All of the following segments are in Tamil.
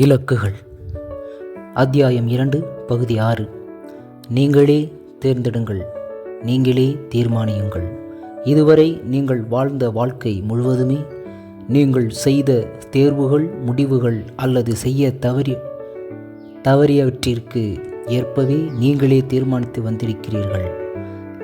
இலக்குகள். அத்தியாயம் இரண்டு பகுதி ஆறு. நீங்களே தேர்ந்தெடுங்கள். நீங்களே தீர்மானியுங்கள். இதுவரை நீங்கள் வாழ்ந்த வாழ்க்கை முழுவதுமே நீங்கள் செய்த தேர்வுகள் முடிவுகள் அல்லது செய்ய தவறி தவறியவற்றிற்கு ஏற்பவே நீங்களே தீர்மானித்து வந்திருக்கிறீர்கள்.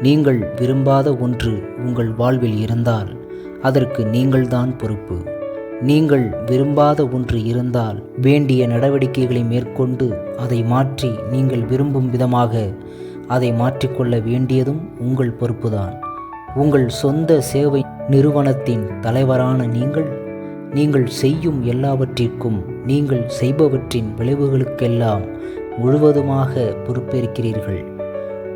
நீங்கள் விரும்பாத ஒன்று உங்கள் வாழ்வில் இருந்தால் அதற்கு நீங்கள்தான் பொறுப்பு. நீங்கள் விரும்பாத ஒன்று இருந்தால் வேண்டிய நடவடிக்கைகளை மேற்கொண்டு அதை மாற்றி நீங்கள் விரும்பும் விதமாக அதை மாற்றிக்கொள்ள வேண்டியதும் உங்கள் பொறுப்புதான். உங்கள் சொந்த சேவை நிறுவனத்தின் தலைவரான நீங்கள் நீங்கள் செய்யும் எல்லாவற்றிற்கும் நீங்கள் செய்பவற்றின் விளைவுகளுக்கெல்லாம் முழுவதுமாக பொறுப்பேற்கிறீர்கள்.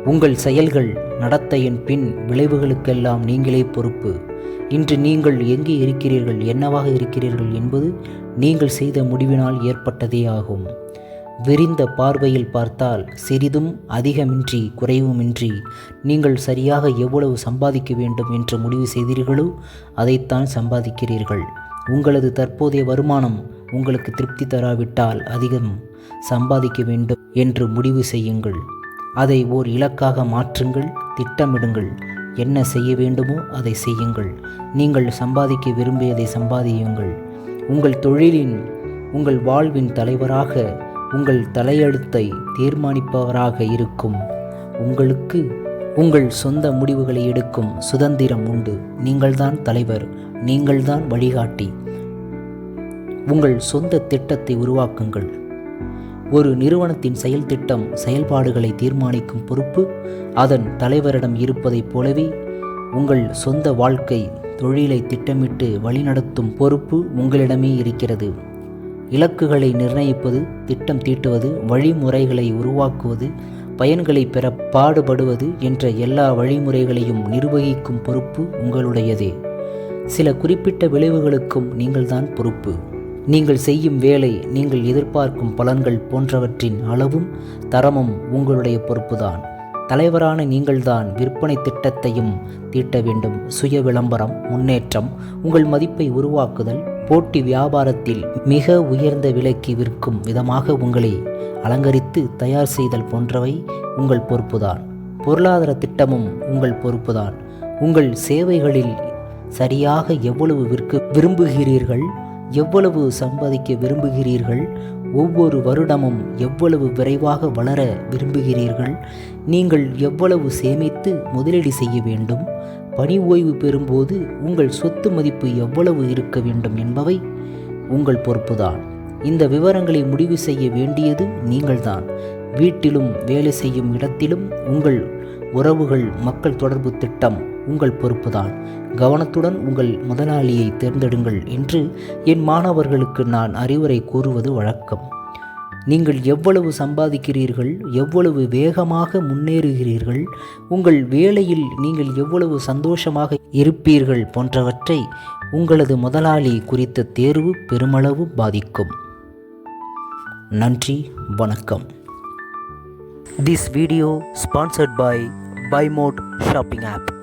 உங்கள் செயல்கள் நடத்தையின் பின் விளைவுகளுக்கெல்லாம் நீங்களே பொறுப்பு. இன்று நீங்கள் எங்கே இருக்கிறீர்கள் என்னவாக இருக்கிறீர்கள் என்பது நீங்கள் செய்த முடிவினால் ஏற்பட்டதே ஆகும். விரிந்த பார்வையில் பார்த்தால் சிறிதும் அதிகமின்றி குறைவுமின்றி நீங்கள் சரியாக எவ்வளவு சம்பாதிக்க வேண்டும் என்று முடிவு செய்தீர்களோ அதைத்தான் சம்பாதிக்கிறீர்கள். உங்களது தற்போதைய வருமானம் உங்களுக்கு திருப்தி தராவிட்டால் அதிகம் சம்பாதிக்க வேண்டும் என்று முடிவு செய்யுங்கள். அதை ஓர் இலக்காக மாற்றுங்கள் திட்டமிடுங்கள். என்ன செய்ய வேண்டுமோ அதை செய்யுங்கள். நீங்கள் சம்பாதிக்க விரும்பியதை சம்பாதியுங்கள். உங்கள் தொழிலின் உங்கள் வாழ்வின் தலைவராக உங்கள் தலையெழுத்தை தீர்மானிப்பவராக இருக்கும். உங்களுக்கு உங்கள் சொந்த முடிவுகளை எடுக்கும் சுதந்திரம் உண்டு. நீங்கள்தான் தலைவர் நீங்கள்தான் வழிகாட்டி. உங்கள் சொந்த திட்டத்தை உருவாக்குங்கள். ஒரு நிறுவனத்தின் செயல் திட்டம் செயல்பாடுகளை தீர்மானிக்கும் பொறுப்பு அதன் தலைவரிடம் இருப்பதைப் போலவே உங்கள் சொந்த வாழ்க்கை தொழிலை திட்டமிட்டு வழிநடத்தும் பொறுப்பு உங்களிடமே இருக்கிறது. இலக்குகளை நிர்ணயிப்பது திட்டம் தீட்டுவது வழிமுறைகளை உருவாக்குவது பயன்களை பெற பாடுபடுவது என்ற எல்லா வழிமுறைகளையும் நிர்வகிக்கும் பொறுப்பு உங்களுடையதே. சில குறிப்பிட்ட விளைவுகளுக்கும் நீங்கள்தான் பொறுப்பு. நீங்கள் செய்யும் வேலை நீங்கள் எதிர்பார்க்கும் பலன்கள் போன்றவற்றின் அளவும் தரமும் உங்களுடைய பொறுப்புதான். தலைவரான நீங்கள்தான் விற்பனை திட்டத்தையும் தீட்ட வேண்டும். சுய விளம்பரம் முன்னேற்றம் உங்கள் மதிப்பை உருவாக்குதல் போட்டி வியாபாரத்தில் மிக உயர்ந்த விலைக்கு விற்கும் விதமாக உங்களை அலங்கரித்து தயார் செய்தல் போன்றவை உங்கள் பொறுப்புதான். பொருளாதார திட்டமும் உங்கள் பொறுப்புதான். உங்கள் சேவைகளில் சரியாக எவ்வளவு விற்க விரும்புகிறீர்கள்? எவ்வளவு சம்பாதிக்க விரும்புகிறீர்கள்? ஒவ்வொரு வருடமும் எவ்வளவு விரைவாக வளர விரும்புகிறீர்கள்? நீங்கள் எவ்வளவு சேமித்து முதலீடு செய்ய வேண்டும்? பணி ஓய்வு பெறும்போது உங்கள் சொத்து மதிப்பு எவ்வளவு இருக்க வேண்டும் என்பவை உங்கள் பொறுப்புதான். இந்த விவரங்களை முடிவு செய்ய வேண்டியது நீங்கள்தான். வீட்டிலும் வேலை செய்யும் இடத்திலும் உங்கள் உறவுகள் மக்கள் தொடர்பு திட்டம் உங்கள் பொறுப்புதான். கவனத்துடன் உங்கள் முதலாளியை தேர்ந்தெடுங்கள் என்று என் மாணவர்களுக்கு நான் அறிவுரை கூறுவது வழக்கம். நீங்கள் எவ்வளவு சம்பாதிக்கிறீர்கள் எவ்வளவு வேகமாக முன்னேறுகிறீர்கள் உங்கள் வேலையில் நீங்கள் எவ்வளவு சந்தோஷமாக இருப்பீர்கள் போன்றவற்றை உங்களது முதலாளி குறித்த தேர்வு பெருமளவு பாதிக்கும். நன்றி வணக்கம். This video sponsored by Bimode shopping app.